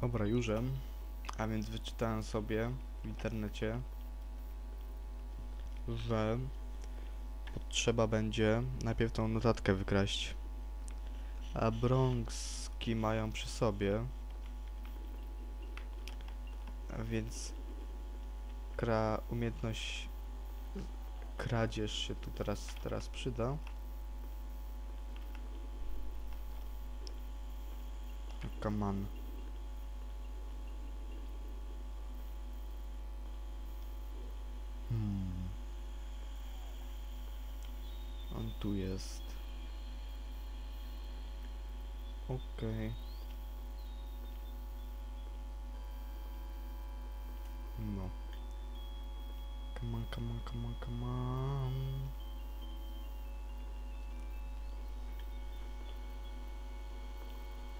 Dobra, jużem. A więc wyczytałem sobie w internecie, że potrzeba będzie najpierw tą notatkę wykraść. A Bronxki mają przy sobie. A więc kra umiejętność kradzież się tu teraz, teraz przyda. Come on. Hmm. On tu jest. Okej. No. Come on, come on, come on, come on.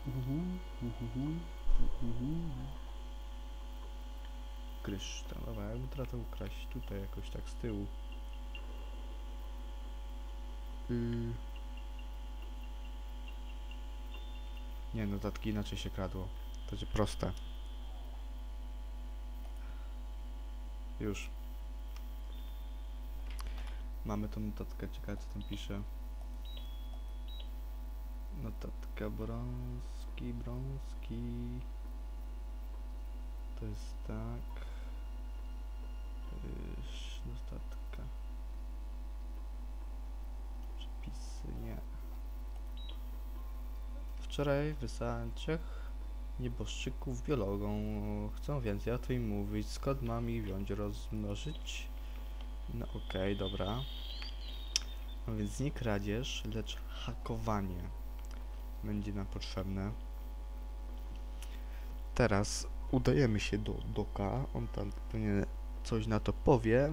Uhu, uhuhu, uhuhu. Kryształ, dobra, jakby teraz ukraść tutaj jakoś tak z tyłu. Yy. Nie, notatki inaczej się kradło. To będzie proste. Już. Mamy tą notatkę, ciekawe co tam pisze. Notatka brązki, brązki. To jest tak. Już, notatka. Przepisy, nie. Wczoraj wysłałem trzech nieboszczyków biologą. Chcą więcej o tym mówić. Skąd mam ich wziąć, rozmnożyć? No okej, dobra. No więc nie kradzież, lecz hakowanie będzie nam potrzebne. Teraz udajemy się do Doka, on tam pewnie coś na to powie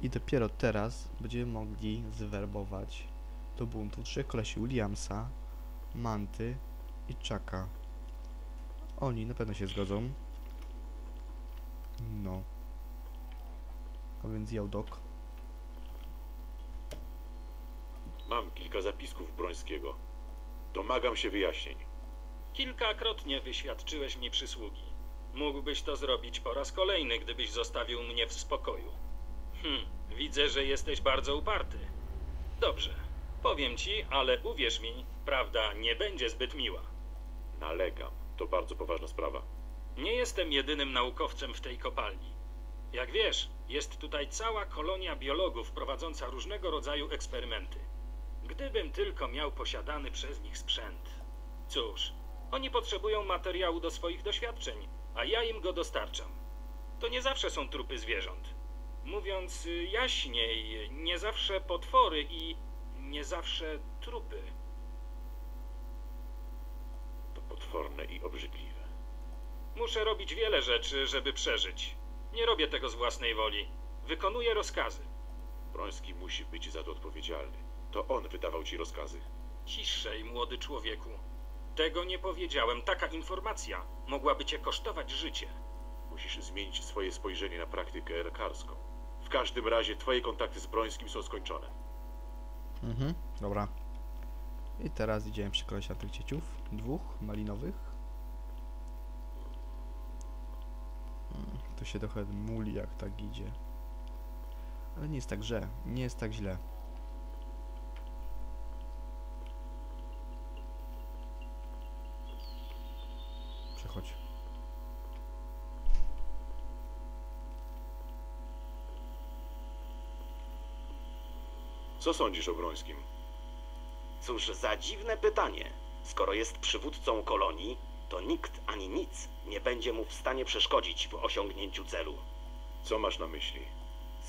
i dopiero teraz będziemy mogli zwerbować do buntu trzech kolesi Williamsa, Manty i Chucka. Oni na pewno się zgodzą. No. A więc ją Dok. Mam kilka zapisków Brońskiego. Domagam się wyjaśnień. Kilkakrotnie wyświadczyłeś mi przysługi. Mógłbyś to zrobić po raz kolejny, gdybyś zostawił mnie w spokoju. Hm, widzę, że jesteś bardzo uparty. Dobrze, powiem ci, ale uwierz mi, prawda nie będzie zbyt miła. Nalegam. To bardzo poważna sprawa. Nie jestem jedynym naukowcem w tej kopalni. Jak wiesz, jest tutaj cała kolonia biologów prowadząca różnego rodzaju eksperymenty. Gdybym tylko miał posiadany przez nich sprzęt. Cóż, oni potrzebują materiału do swoich doświadczeń, a ja im go dostarczam. To nie zawsze są trupy zwierząt. Mówiąc y, jaśniej, nie zawsze potwory i nie zawsze trupy. To i obrzydliwe. Muszę robić wiele rzeczy, żeby przeżyć. Nie robię tego z własnej woli. Wykonuję rozkazy. Broński musi być za to odpowiedzialny. To on wydawał ci rozkazy. Ciszej, młody człowieku. Tego nie powiedziałem. Taka informacja mogłaby cię kosztować życie. Musisz zmienić swoje spojrzenie na praktykę lekarską. W każdym razie twoje kontakty z Brońskim są skończone. Mhm, dobra. I teraz idziemy przekonać na tych dzieciów. Dwóch malinowych. To się trochę muli jak tak idzie. Ale nie jest tak źle. Nie jest tak źle. Przechodź. Co sądzisz o Brońskim? Cóż za dziwne pytanie. Skoro jest przywódcą kolonii, to nikt ani nic nie będzie mu w stanie przeszkodzić w osiągnięciu celu. Co masz na myśli?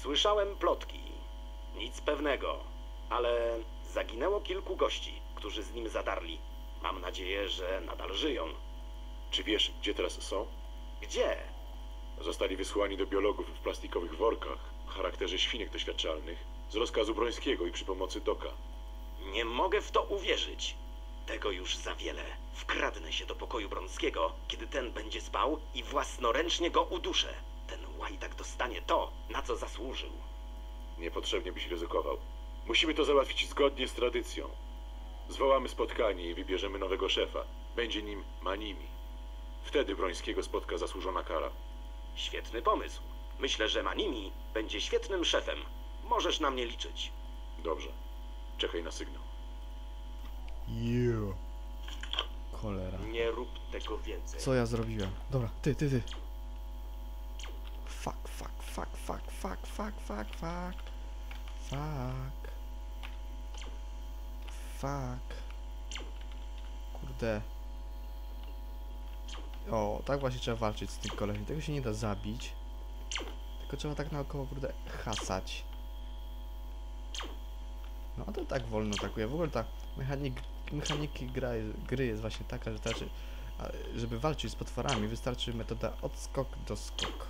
Słyszałem plotki. Nic pewnego, ale zaginęło kilku gości, którzy z nim zadarli. Mam nadzieję, że nadal żyją. Czy wiesz, gdzie teraz są? Gdzie? Zostali wysłani do biologów w plastikowych workach w charakterze świnek doświadczalnych z rozkazu Brońskiego i przy pomocy Doka. Nie mogę w to uwierzyć. Tego już za wiele. Wkradnę się do pokoju Brąckiego, kiedy ten będzie spał i własnoręcznie go uduszę. Ten łajdak dostanie to, na co zasłużył. Niepotrzebnie byś ryzykował. Musimy to załatwić zgodnie z tradycją. Zwołamy spotkanie i wybierzemy nowego szefa. Będzie nim Manimi. Wtedy Brońskiego spotka zasłużona kara. Świetny pomysł. Myślę, że Manimi będzie świetnym szefem. Możesz na mnie liczyć. Dobrze. Czekaj na sygnał. Yeah. Cholera. Nie rób tego więcej. Co ja zrobiłem? Dobra, ty, ty, ty. Fuck, fuck, fuck, fuck, fuck, fuck, fuck, fuck. Fuck. Fuck. Kurde. O, tak właśnie trzeba walczyć z tym kolesiem. Tego się nie da zabić. Tylko trzeba tak naokoło, kurde, hasać. No to tak wolno atakuje. W ogóle ta mechanik, mechaniki gra, gry jest właśnie taka, że znaczy, żeby walczyć z potworami wystarczy metoda odskok do skok.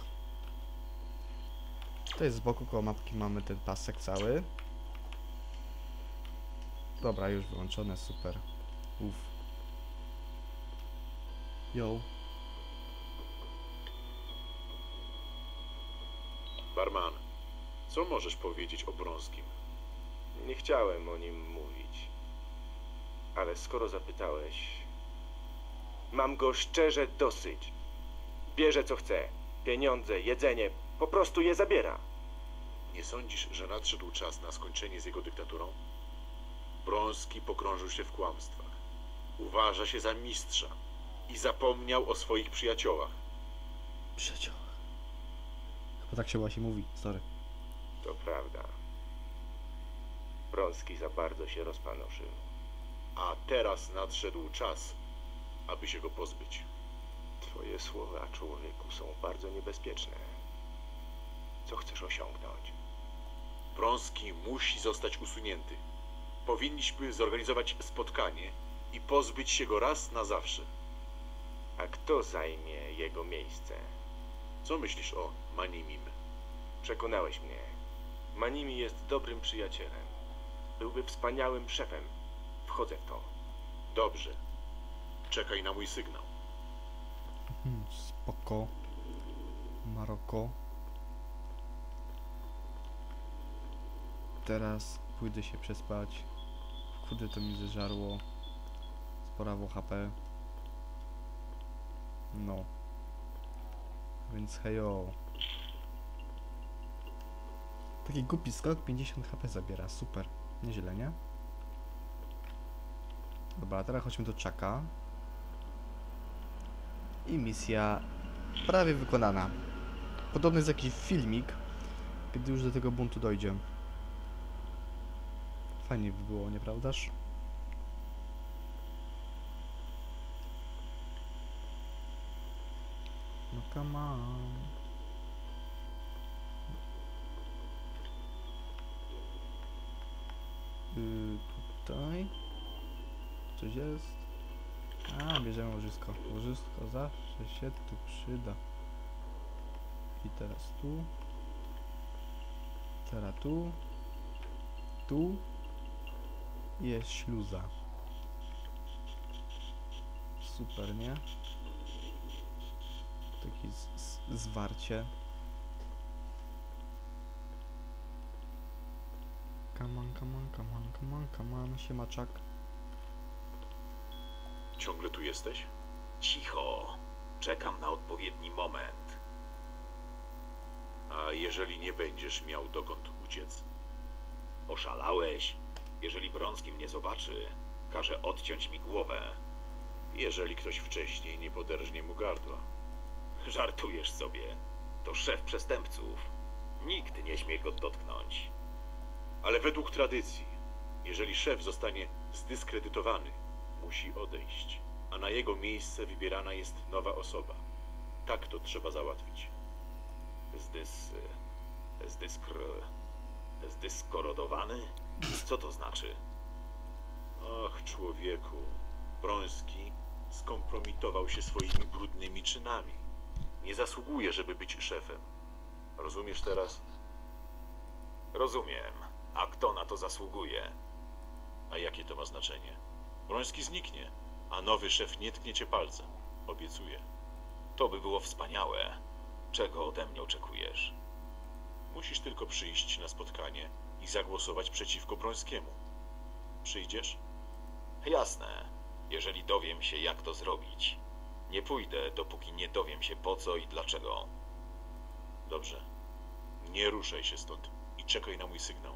To jest z boku koło mapki mamy ten pasek cały. Dobra, już wyłączone, super. Uff. Yo. Barman, co możesz powiedzieć o Brąskim? Nie chciałem o nim mówić. Ale skoro zapytałeś, mam go szczerze dosyć. Bierze co chce. Pieniądze, jedzenie, po prostu je zabiera. Nie sądzisz, że nadszedł czas na skończenie z jego dyktaturą? Brąski pogrążył się w kłamstwach. Uważa się za mistrza i zapomniał o swoich przyjaciołach. Przyjaciół. Chyba tak się właśnie mówi, sorry. To prawda. Brąski za bardzo się rozpanoszył. A teraz nadszedł czas, aby się go pozbyć. Twoje słowa, człowieku, są bardzo niebezpieczne. Co chcesz osiągnąć? Brąski musi zostać usunięty. Powinniśmy zorganizować spotkanie i pozbyć się go raz na zawsze. A kto zajmie jego miejsce? Co myślisz o Manimim? Przekonałeś mnie. Manimi jest dobrym przyjacielem. Byłby wspaniałym szefem. Wchodzę w to. Dobrze. Czekaj na mój sygnał. Hmm, spoko. Maroko. Teraz pójdę się przespać. Kurde to mi zeżarło. Sporawo HP. No. Więc hejo. Taki głupi skok 50 HP zabiera. Super. Nieźle, nie? Dobra, teraz chodźmy do czaka. I misja prawie wykonana. Podobny jest jakiś filmik, kiedy już do tego buntu dojdzie. Fajnie by było, nieprawdaż? No come on. Y, tutaj coś jest. A, bierzemy łożysko. Łożysko zawsze się tu przyda. I teraz tu. Teraz tu. Tu. I Jest śluza. Super, nie? Taki zwarcie. Come on, come on, come on, come on, come on, siemaczak. Ciągle tu jesteś? Cicho. Czekam na odpowiedni moment. A jeżeli nie będziesz miał dokąd uciec? Oszalałeś? Jeżeli Brąski mnie zobaczy, każe odciąć mi głowę. Jeżeli ktoś wcześniej nie poderżnie mu gardła. Żartujesz sobie. To szef przestępców. Nikt nie śmie go dotknąć. Ale według tradycji, jeżeli szef zostanie zdyskredytowany, musi odejść, a na jego miejsce wybierana jest nowa osoba. Tak to trzeba załatwić. Zdys... Zdyskr... Zdyskorodowany? Co to znaczy? Ach, człowieku, Broński skompromitował się swoimi brudnymi czynami. Nie zasługuje, żeby być szefem. Rozumiesz teraz? Rozumiem. A kto na to zasługuje? A jakie to ma znaczenie? Broński zniknie, a nowy szef nie tknie cię palcem. Obiecuję. To by było wspaniałe. Czego ode mnie oczekujesz? Musisz tylko przyjść na spotkanie i zagłosować przeciwko Brońskiemu. Przyjdziesz? Jasne, jeżeli dowiem się, jak to zrobić. Nie pójdę, dopóki nie dowiem się po co i dlaczego. Dobrze. Nie ruszaj się stąd i czekaj na mój sygnał.